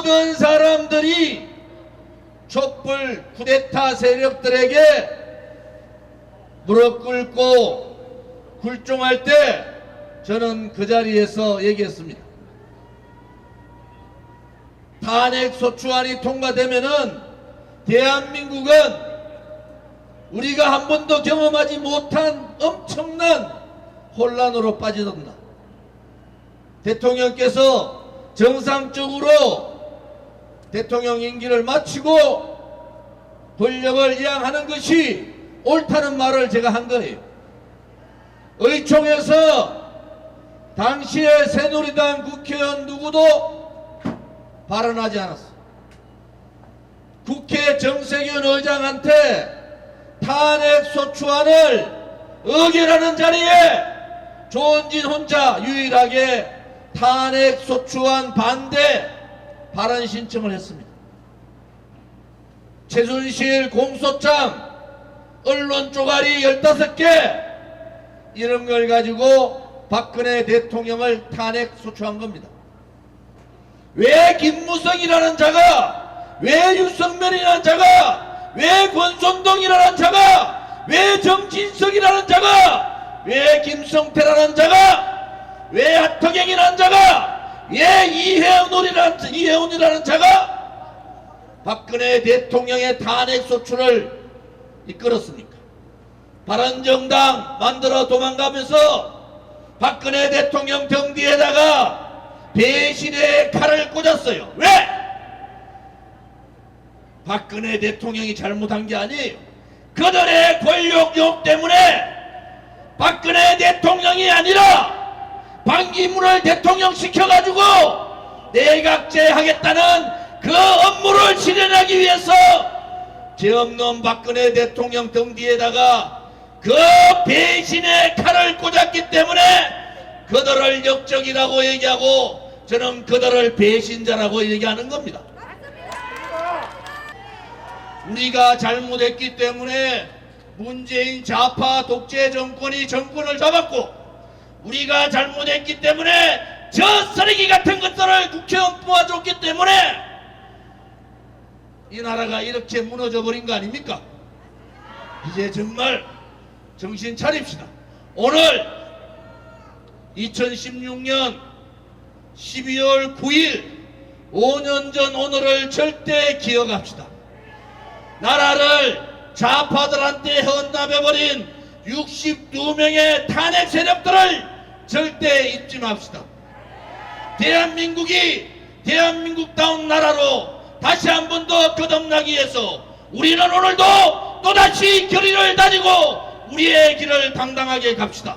모든 사람들이 촛불 쿠데타 세력들에게 무릎 꿇고 굴종할 때 저는 그 자리에서 얘기했습니다. 탄핵 소추안이 통과되면은 대한민국은 우리가 한 번도 경험하지 못한 엄청난 혼란으로 빠져든다. 대통령께서 정상적으로 대통령 임기를 마치고 권력을 이양하는 것이 옳다는 말을 제가 한 거예요. 의총에서 당시의 새누리당 국회의원 누구도 발언하지 않았어. 국회 정세균 의장한테 탄핵 소추안을 의결하는 자리에 조은진 혼자 유일하게 탄핵 소추안 반대 발언 신청을 했습니다. 최순실 공소장 언론 쪼가리 15개 이런 걸 가지고 박근혜 대통령을 탄핵 소추한 겁니다. 왜 김무성이라는 자가 왜 윤석열이라는 자가 왜 권선동이라는 자가 왜 정진석이라는 자가 왜 김성태라는 자가 왜 하태경이라는 자가 왜 이혜원이라는 이혜원이라는 자가 박근혜 대통령의 탄핵 소추를 이끌었습니까? 바른정당 만들어 도망가면서 박근혜 대통령 등 뒤에다가 배신의 칼을 꽂았어요. 왜? 박근혜 대통령이 잘못한 게 아니에요. 그들의 권력욕 때문에 박근혜 대통령이 아니라 반기문을 대통령 시켜가지고 내각제 하겠다는 그 업무를 실현하기 위해서 죄 없는 박근혜 대통령 등 뒤에다가 그 배신의 칼을 꽂았기 때문에 그들을 역적이라고 얘기하고 저는 그들을 배신자라고 얘기하는 겁니다. 우리가 잘못했기 때문에 문재인 좌파 독재 정권이 정권을 잡았고 우리가 잘못했기 때문에 저 쓰레기 같은 것들을 국회의원 뽑아줬기 때문에 이 나라가 이렇게 무너져 버린 거 아닙니까? 이제 정말 정신 차립시다. 오늘 2016년 12월 9일 5년 전 오늘을 절대 기억합시다. 나라를 좌파들한테 헌납해버린 62명의 탄핵 세력들을 절대 잊지 맙시다. 대한민국이 대한민국다운 나라로 다시 한 번 더 거듭나기 위해서 우리는 오늘도 또다시 결의를 다지고 우리의 길을 당당하게 갑시다.